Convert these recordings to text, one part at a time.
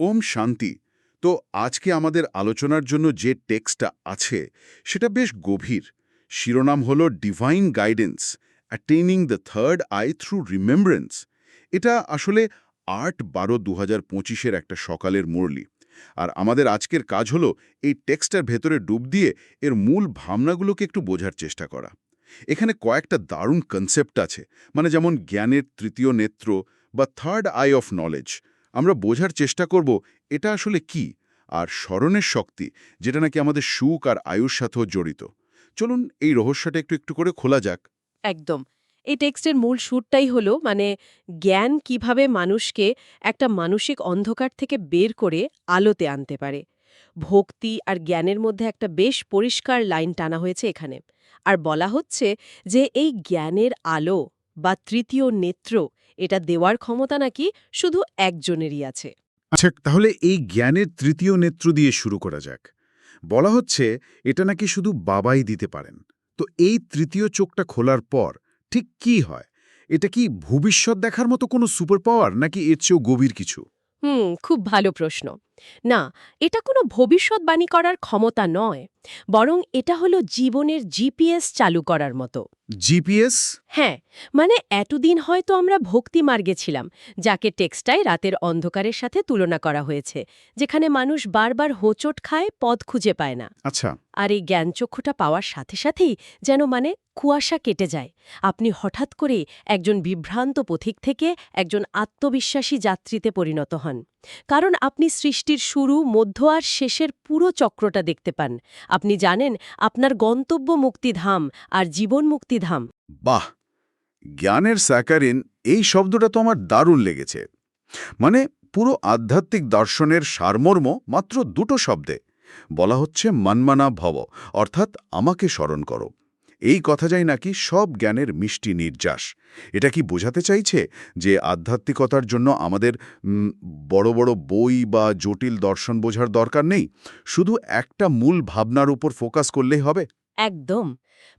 ওম শান্তি। তো আজকে আমাদের আলোচনার জন্য যে টেক্সটটা আছে, সেটা বেশ গভীর। শিরোনাম হল divine guidance attaining the third eye through remembrance এটা আসলে আট বারো দু হাজার একটা সকালের মুরলি। আর আমাদের আজকের কাজ হলো এই টেক্সটার ভেতরে ডুব দিয়ে এর মূল ভাবনাগুলোকে একটু বোঝার চেষ্টা করা। এখানে কয়েকটা দারুণ কনসেপ্ট আছে মানে যেমন জ্ঞানের তৃতীয় নেত্র বা থার্ড আই অফ নলেজ আমরা বোঝার চেষ্টা করব এটা আসলে কি আর স্মরণের শক্তি, যেটা নাকি আমাদের সুখ আর আয়ুর সাথেও জড়িত। চলুন এই রহস্যটা একটু একটু করে খোলা যাক। একদম। এই টেক্সটের মূল সুরটাই হলো মানে জ্ঞান কীভাবে মানুষকে একটা মানসিক অন্ধকার থেকে বের করে আলোতে আনতে পারে। ভক্তি আর জ্ঞানের মধ্যে একটা বেশ পরিষ্কার লাইন টানা হয়েছে এখানে। আর বলা হচ্ছে যে এই জ্ঞানের আলো বা তৃতীয় নেত্র এটা দেওয়ার ক্ষমতা নাকি শুধু একজনেরই আছে? আচ্ছা তাহলে এই জ্ঞানের তৃতীয় নেত্র দিয়ে শুরু করা যাক। বলা হচ্ছে এটা নাকি শুধু বাবাই দিতে পারেন। তো এই তৃতীয় চোখটা খোলার পর ঠিক কি হয়? এটা কি ভবিষ্যৎ দেখার মতো কোনো সুপার পাওয়ার নাকি এর চেয়েও গভীর কিছু? হুম খুব ভালো প্রশ্ন। না এটা কোনো ভবিষ্যৎবাণী করার ক্ষমতা নয় বরং এটা হলো জীবনের জিপিএস চালু করার মতো। জিপিএস? হ্যাঁ মানে এতদিন হয়তো আমরা ভক্তি মার্গে ছিলাম যাকে টেক্সটাই রাতের অন্ধকারের সাথে তুলনা করা হয়েছে যেখানে মানুষ বারবার হোঁচট খায় পদ খুঁজে পায় না। আচ্ছা। আর এই জ্ঞানচক্ষুটা পাওয়ার সাথে সাথেই যেন মানে কুয়াশা কেটে যায়। আপনি হঠাৎ করে একজন বিভ্রান্ত পথিক থেকে একজন আত্মবিশ্বাসী যাত্রীতে পরিণত হন। কারণ আপনি সৃষ্টির শুরু, মধ্য আর শেষের পুরো চক্রটা দেখতে পান। আপনি জানেন আপনার গন্তব্য মুক্তিধাম আর জীবন মুক্তিধাম। বাহ! জ্ঞানের স্যাকারিন, এই শব্দটা তো আমার দারুণ লেগেছে। মানে পুরো আধ্যাত্মিক দর্শনের সারমর্ম মাত্র দুটো শব্দে। বলা হচ্ছে মনমানা ভব, অর্থাৎ আমাকে স্মরণ করো। এই কথা যাই নাকি সব জ্ঞানের মিষ্টি নির্যাস। এটা কি বোঝাতে চাইছে যে আধ্যাত্মিকতার জন্য আমাদের বড় বড় বই বা জটিল দর্শন বোঝার দরকার নেই? শুধু একটা মূল ভাবনার উপর ফোকাস করলেই হবে? একদম।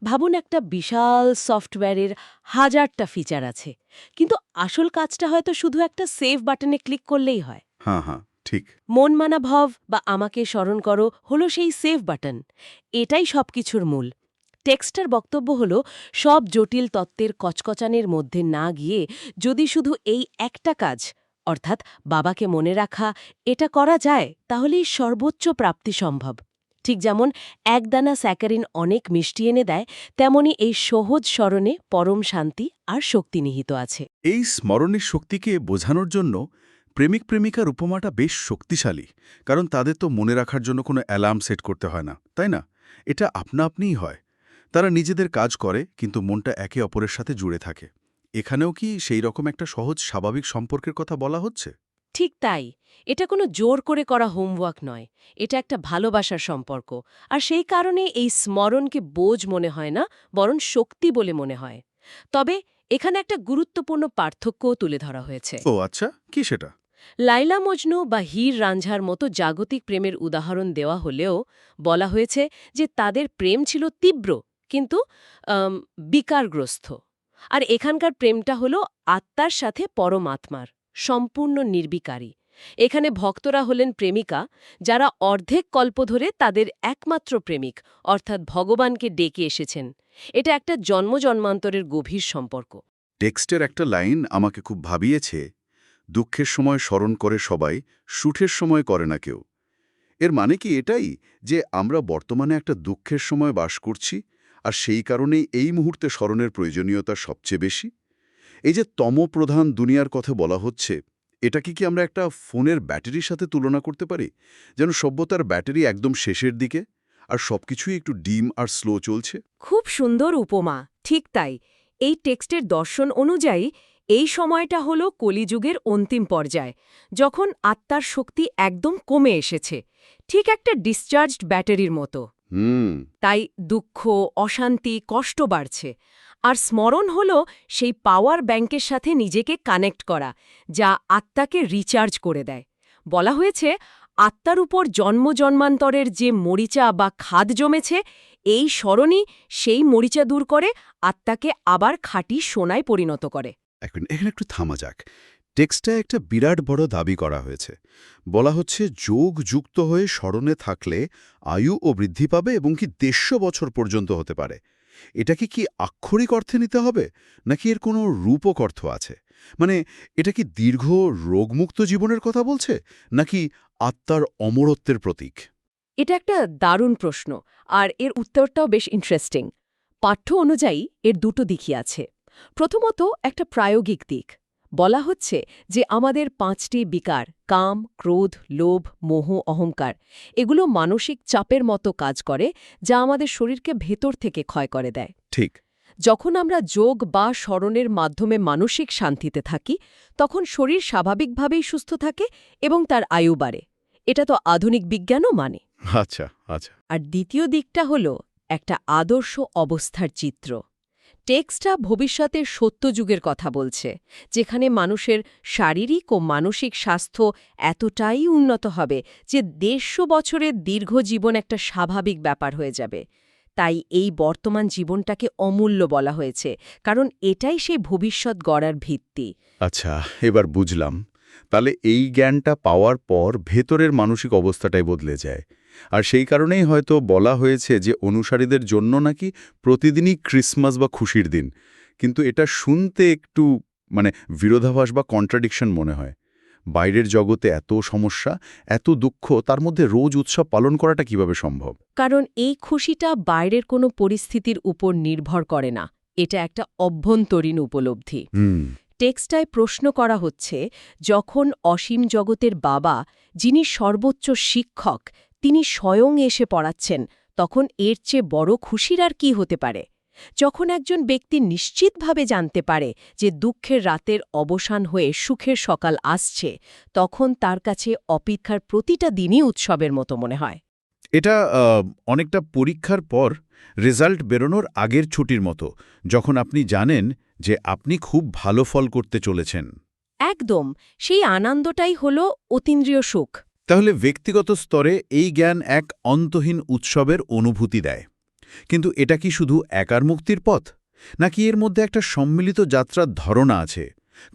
ভাবুন একটা বিশাল সফটওয়্যারের হাজারটা ফিচার আছে। কিন্তু আসল কাজটা হয়তো শুধু একটা সেভ বাটনে ক্লিক করলেই হয়। হ্যাঁ হ্যাঁ ঠিক। মন মানা ভব বা আমাকে স্মরণ করো হলো সেই সেভ বাটন। এটাই সবকিছুর মূল। টেক্সটার বক্তব্য হল, সব জটিল তত্ত্বের কচকচানের মধ্যে না গিয়ে যদি শুধু এই একটা কাজ, অর্থাৎ বাবাকে মনে রাখা, এটা করা যায়, তাহলেই সর্বোচ্চ প্রাপ্তি সম্ভব। ঠিক যেমন একদানা স্যাকারিন অনেক মিষ্টি এনে দেয়, তেমনি এই সহজ স্মরণে পরম শান্তি আর শক্তি নিহিত আছে। এই স্মরণের শক্তিকে বোঝানোর জন্য প্রেমিক প্রেমিকার উপমাটা বেশ শক্তিশালী, কারণ তাদের তো মনে রাখার জন্য কোনো অ্যালার্ম সেট করতে হয় না, তাই না? এটা আপনা আপনিই হয়। তারা নিজেদের কাজ করে কিন্তু মনটা একে অপরের সাথে জুড়ে থাকে। এখানেও কি সেই রকম একটা সহজ স্বাভাবিক সম্পর্কের কথা বলা হচ্ছে? ঠিক তাই। এটা কোনো জোর করে করা হোমওয়ার্ক নয়। এটা একটা ভালোবাসার সম্পর্ক। আর সেই কারণে এই স্মরণকে বোঝ মনে হয় না বরং শক্তি বলে মনে হয়। তবে এখানে একটা গুরুত্বপূর্ণ পার্থক্যও তুলে ধরা হয়েছে। ও আচ্ছা। কি সেটা? লাইলা মজনু বা হীর রাঞ্ঝার মতো জাগতিক প্রেমের উদাহরণ দেওয়া হলেও বলা হয়েছে যে তাদের প্রেম ছিল তীব্র কিন্তু বিকারগ্রস্ত আর এখানকার প্রেমটা হলো আত্মার সাথে পরমাত্মার, সম্পূর্ণ নির্বিকারী। এখানে ভক্তরা হলেন প্রেমিকা, যারা অর্ধেক কল্প ধরে তাদের একমাত্র প্রেমিক, অর্থাৎ ভগবানকে ডেকে এসেছেন। এটা একটা জন্মজন্মান্তরের গভীর সম্পর্ক। টেক্সটের একটা লাইন আমাকে খুব ভাবিয়েছে, দুঃখের সময় স্মরণ করে সবাই, সুখের সময় করে না কেউ। এর মানে কি এটাই, যে আমরা বর্তমানে একটা দুঃখের সময় বাস করছি? আর সেই কারণেই এই মুহূর্তে স্মরণের প্রয়োজনীয়তা সবচেয়ে বেশি? এই যে তমপ্রধান দুনিয়ার কথা বলা হচ্ছে এটাকে কি আমরা একটা ফোনের ব্যাটারির সাথে তুলনা করতে পারি? যেন সভ্যতার ব্যাটারি একদম শেষের দিকে, আর সবকিছুই একটু ডিম আর স্লো চলছে? খুব সুন্দর উপমা, ঠিক তাই। এই টেক্সটের দর্শন অনুযায়ী, এই সময়টা হল কলিযুগের অন্তিম পর্যায়, যখন আত্মার শক্তি একদম কমে এসেছে, ঠিক একটা ডিসচার্জড ব্যাটারির মতো। হুম। তাই দুঃখ অশান্তি কষ্ট বাড়ছে। আর স্মরণ হল সেই পাওয়ার ব্যাংকের সাথে নিজেকে কানেক্ট করা যা আত্মাকে রিচার্জ করে দেয়। বলা হয়েছে আত্মার উপর জন্মজন্মান্তরের যে মরিচা বা খাদ জমেছে এই স্মরণই সেই মরিচা দূর করে আত্মাকে আবার খাঁটি সোনায় পরিণত করে। এখন এখানে একটু থামা যাক। টেক্সটে একটা বিরাট বড় দাবি করা হয়েছে। বলা হচ্ছে, যোগ যুক্ত হয়ে স্মরণে থাকলে আয়ু ও বৃদ্ধি পাবে এবং কি দেড়শো বছর পর্যন্ত হতে পারে। এটাকে কি আক্ষরিক অর্থে নিতে হবে? নাকি এর কোনো রূপক অর্থ আছে? মানে এটা কি দীর্ঘ রোগমুক্ত জীবনের কথা বলছে? নাকি আত্মার অমরত্বের প্রতীক? এটা একটা দারুণ প্রশ্ন, আর এর উত্তরটাও বেশ ইন্টারেস্টিং পাঠ্য অনুযায়ী এর দুটো দিকই আছে। প্রথমত, একটা প্রায়োগিক দিক। বলা হচ্ছে যে আমাদের পাঁচটি বিকার কাম ক্রোধ লোভ মোহ অহংকার এগুলো মানসিক চাপের মতো কাজ করে যা আমাদের শরীরকে ভেতর থেকে ক্ষয় করে দেয়। ঠিক। যখন আমরা যোগ বা স্মরণের মাধ্যমে মানসিক শান্তিতে থাকি তখন শরীর স্বাভাবিকভাবেই সুস্থ থাকে এবং তার আয়ু বাড়ে। এটা তো আধুনিক বিজ্ঞানও মানে। আচ্ছা আচ্ছা। আর দ্বিতীয় দিকটা হল একটা আদর্শ অবস্থার চিত্র। টেক্সটটা ভবিষ্যতের সত্যযুগের কথা বলছে, যেখানে মানুষের শারীরিক ও মানসিক স্বাস্থ্য এতটাই উন্নত হবে যে দেড়শো বছরের দীর্ঘ জীবন একটা স্বাভাবিক ব্যাপার হয়ে যাবে। তাই এই বর্তমান জীবনটাকে অমূল্য বলা হয়েছে, কারণ এটাই সেই ভবিষ্যৎ গড়ার ভিত্তি। আচ্ছা এবার বুঝলাম। তাহলে এই জ্ঞানটা পাওয়ার পর ভেতরের মানসিক অবস্থাটাই বদলে যায়। আর সেই কারণেই হয়তো বলা হয়েছে যে অনুসারীদের জন্য নাকি প্রতিদিনই ক্রিসমাস বা খুশির দিন। কিন্তু এটা শুনতে একটু মানে বিরোধাভাস বা কন্ট্রাডিকশন মনে হয়। বাইরের জগতে এত সমস্যা এত দুঃখ তার মধ্যে রোজ উৎসব পালন করাটা কীভাবে সম্ভব? কারণ এই খুশিটা বাইরের কোনো পরিস্থিতির উপর নির্ভর করে না। এটা একটা অভ্যন্তরীণ উপলব্ধি। টেক্সটায় প্রশ্ন করা হচ্ছে যখন অসীম জগতের বাবা যিনি সর্বোচ্চ শিক্ষক তিনি স্বয়ং এসে পড়াচ্ছেন তখন এর চেয়ে বড় খুশির আর কি হতে পারে? যখন একজন ব্যক্তি নিশ্চিতভাবে জানতে পারে যে দুঃখের রাতের অবসান হয়ে সুখের সকাল আসছে তখন তার কাছে অপেক্ষার প্রতিটা দিনই উৎসবের মতো মনে হয়। এটা অনেকটা পরীক্ষার পর রেজাল্ট বেরোনোর আগের ছুটির মতো যখন আপনি জানেন যে আপনি খুব ভালো ফল করতে চলেছেন। একদম সেই আনন্দটাই হল অতীন্দ্রিয় সুখ। তাহলে ব্যক্তিগত স্তরে এই জ্ঞান এক অন্তহীন উৎসবের অনুভূতি দেয়। কিন্তু এটা কি শুধু একার মুক্তির পথ? নাকি এর মধ্যে একটা সম্মিলিত যাত্রার ধারণা আছে?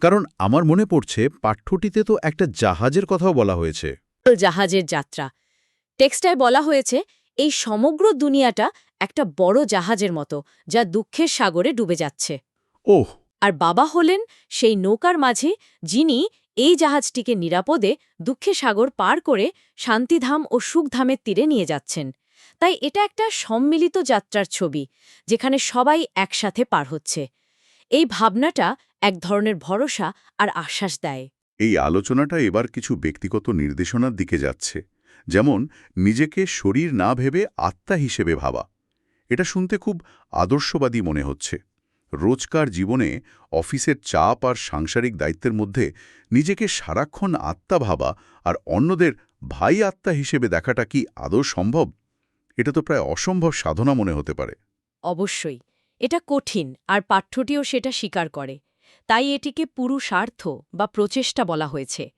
কারণ আমার মনে পড়ছে পাঠ্যটিতে তো একটা জাহাজের কথাও বলা হয়েছে। জাহাজের যাত্রা। টেক্সটায় বলা হয়েছে এই সমগ্র দুনিয়াটা একটা বড় জাহাজের মতো যা দুঃখের সাগরে ডুবে যাচ্ছে। ওহ! আর বাবা হলেন সেই নৌকার মাঝে যিনি এই জাহাজটিকে নিরাপদে দুঃখে সাগর পার করে শান্তিধাম ও সুখধামের তীরে নিয়ে যাচ্ছেন। তাই এটা একটা সম্মিলিত যাত্রার ছবি, যেখানে সবাই একসাথে পার হচ্ছে। এই ভাবনাটা এক ধরনের ভরসা আর আশ্বাস দেয়। এই আলোচনাটা এবার কিছু ব্যক্তিগত নির্দেশনার দিকে যাচ্ছে, যেমন নিজেকে শরীর না ভেবে আত্মা হিসেবে ভাবা। এটা শুনতে খুব আদর্শবাদী মনে হচ্ছে। রোজকার জীবনে অফিসের চাপ আর সাংসারিক দায়িত্বের মধ্যে নিজেকে সারাক্ষণ আত্মা ভাবা আর অন্যদের ভাই আত্মা হিসেবে দেখাটা কি আদৌ সম্ভব? এটা তো প্রায় অসম্ভব সাধনা মনে হতে পারে। অবশ্যই এটা কঠিন আর পাঠ্যটিও সেটা স্বীকার করে। তাই এটিকে পুরুষার্থ বা প্রচেষ্টা বলা হয়েছে।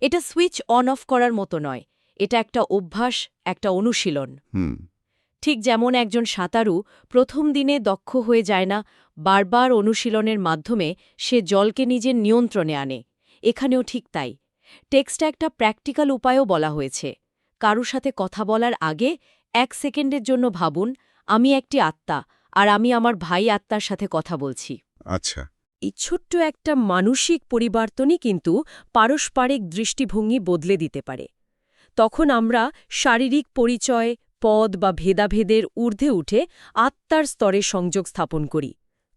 এটা সুইচ অন অফ করার মতো নয় এটা একটা অভ্যাস একটা অনুশীলন। হুম। ঠিক যেমন একজন সাঁতারু প্রথম দিনে দক্ষ হয়ে যায় না বারবার অনুশীলনের মাধ্যমে সে জলকে নিজের নিয়ন্ত্রণে আনে। এখানেও ঠিক তাই। টেক্সটে একটা প্র্যাকটিক্যাল উপায়ও বলা হয়েছে। কারু সাথে কথা বলার আগে এক সেকেন্ডের জন্য ভাবুন আমি একটি আত্মা আর আমি আমার ভাই আত্মার সাথে কথা বলছি। আচ্ছা। এই ছোট্ট একটা মানসিক পরিবর্তনই কিন্তু পারস্পরিক দৃষ্টিভঙ্গি বদলে দিতে পারে। তখন আমরা শারীরিক পরিচয় পদ বা ভেদাভেদের ঊর্ধ্বে উঠে আত্মার স্তরে সংযোগ স্থাপন করি।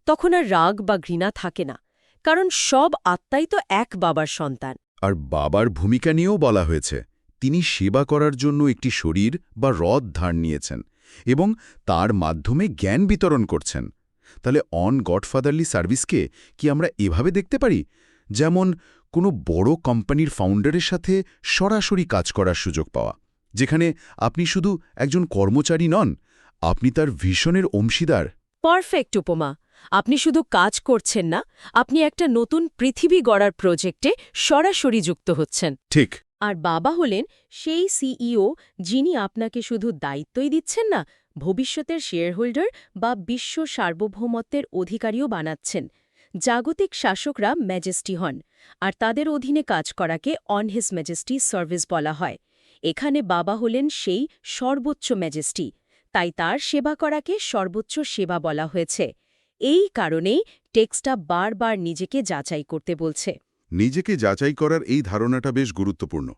তখন আর রাগ বা ঘৃণা থাকে না, কারণ সব আত্মাই তো এক বাবার সন্তান। আর বাবার ভূমিকা নিয়েও বলা হয়েছে, তিনি সেবা করার জন্য একটি শরীর বা রথ ধার নিয়েছেন এবং তার মাধ্যমে জ্ঞান বিতরণ করছেন। তাহলে অন গডফাদারলি সার্ভিসকে কি আমরা এভাবে দেখতে পারি? যেমন কোনো বড় কোম্পানির ফাউন্ডারের সাথে সরাসরি কাজ করার সুযোগ পাওয়া। যেখানে আপনি শুধু একজন কর্মচারী নন আপনি তার ভীষণের অংশীদার। পারফেক্ট উপমা। আপনি শুধু কাজ করছেন না আপনি একটা নতুন পৃথিবী গড়ার প্রজেক্টে সরাসরি যুক্ত হচ্ছেন। ঠিক। আর বাবা হলেন সেই সিইও যিনি আপনাকে শুধু দায়িত্বই দিচ্ছেন না ভবিষ্যতের শেয়ারহোল্ডার বা বিশ্ব সার্বভৌমত্বের অধিকারীও বানাচ্ছেন। জাগতিক শাসকরা ম্যাজেস্টি হন আর তাদের অধীনে কাজ করাকে অন হিজ ম্যাজেস্টি সার্ভিস বলা হয়। এখানে বাবা হলেন সেই সর্বোচ্চ ম্যাজেস্টি, তাই তার সেবা করাকে সর্বোচ্চ সেবা বলা হয়েছে। এই কারণেই টেক্সটা বারবার নিজেকে যাচাই করতে বলছে। নিজেকে যাচাই করার এই ধারণাটা বেশ গুরুত্বপূর্ণ।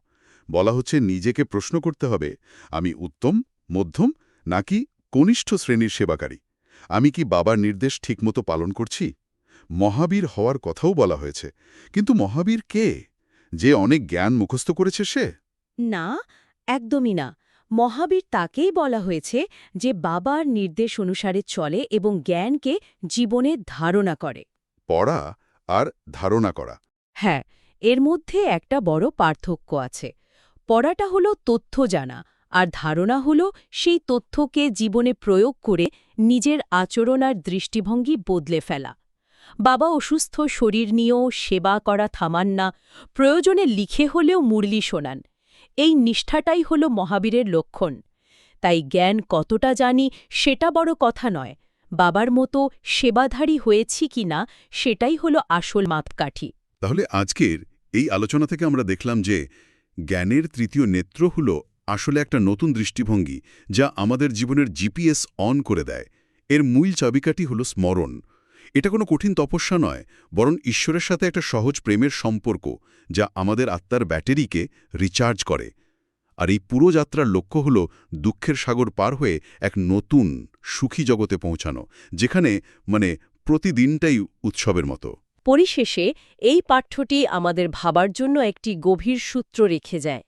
বলা হচ্ছে, নিজেকে প্রশ্ন করতে হবে, আমি উত্তম, মধ্যম, নাকি কনিষ্ঠ শ্রেণির সেবাকারী? আমি কি বাবার নির্দেশ ঠিকমতো পালন করছি? মহাবীর হওয়ার কথাও বলা হয়েছে, কিন্তু মহাবীর কে? যে অনেক জ্ঞান মুখস্থ করেছে সে? না একদমই না। মহাবীর তাকেই বলা হয়েছে যে বাবার নির্দেশ অনুসারে চলে এবং জ্ঞানকে জীবনে ধারণা করে। পড়া আর ধারণা করা। হ্যাঁ এর মধ্যে একটা বড় পার্থক্য আছে। পড়াটা হলো তথ্য জানা আর ধারণা হলো সেই তথ্যকে জীবনে প্রয়োগ করে নিজের আচরণ আর দৃষ্টিভঙ্গি বদলে ফেলা। বাবা অসুস্থ শরীর নিয়েও সেবা করা থামান না প্রয়োজনে লিখে হলেও মুরলি শোনান। এই নিষ্ঠাটাই হল মহাবীরের লক্ষণ। তাই জ্ঞান কতটা জানি সেটা বড় কথা নয়, বাবার মতো সেবাধারী হয়েছি কিনা সেটাই হলো আসল মাপকাঠি। তাহলে আজকের এই আলোচনা থেকে আমরা দেখলাম যে জ্ঞানের তৃতীয় নেত্র হল আসলে একটা নতুন দৃষ্টিভঙ্গি যা আমাদের জীবনের জিপিএস অন করে দেয়। এর মূল চাবিকাঠি হল স্মরণ। এটা কোনো কঠিন তপস্যা নয়, বরং ঈশ্বরের সাথে একটা সহজ প্রেমের সম্পর্ক যা আমাদের আত্মার ব্যাটারিকে রিচার্জ করে। আর এই পুরো যাত্রার লক্ষ্য হল দুঃখের সাগর পার হয়ে এক নতুন সুখী জগতে পৌঁছানো, যেখানে মানে প্রতিদিনটাই উৎসবের মতো। পরিশেষে এই পাঠ্যটি আমাদের ভাবার জন্য একটি গভীর সূত্র রেখে যায়।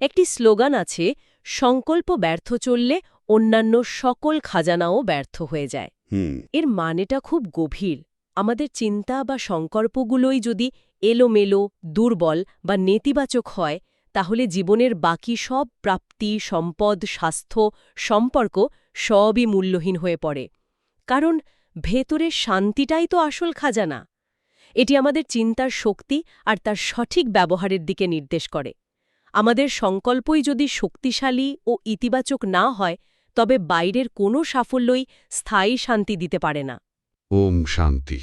একটি স্লোগান আছে, সংকল্প ব্যর্থ চললে অন্যান্য সকল খাজানাও ব্যর্থ হয়ে যায়। এর মানেটা খুব গভীর। আমাদের চিন্তা বা সংকল্পগুলোই যদি এলোমেলো, দুর্বল বা নেতিবাচক হয়, তাহলে জীবনের বাকি সব প্রাপ্তি, সম্পদ, স্বাস্থ্য, সম্পর্ক সবই মূল্যহীন হয়ে পড়ে। কারণ ভেতরের শান্তিটাই তো আসল খাজানা। এটি আমাদের চিন্তার শক্তি আর তার সঠিক ব্যবহারের দিকে নির্দেশ করে। আমাদের সংকল্পই যদি শক্তিশালী ও ইতিবাচক না হয় তবে বাইরের কোনো সাফল্যই স্থায়ী শান্তি দিতে পারে না। ওম শান্তি।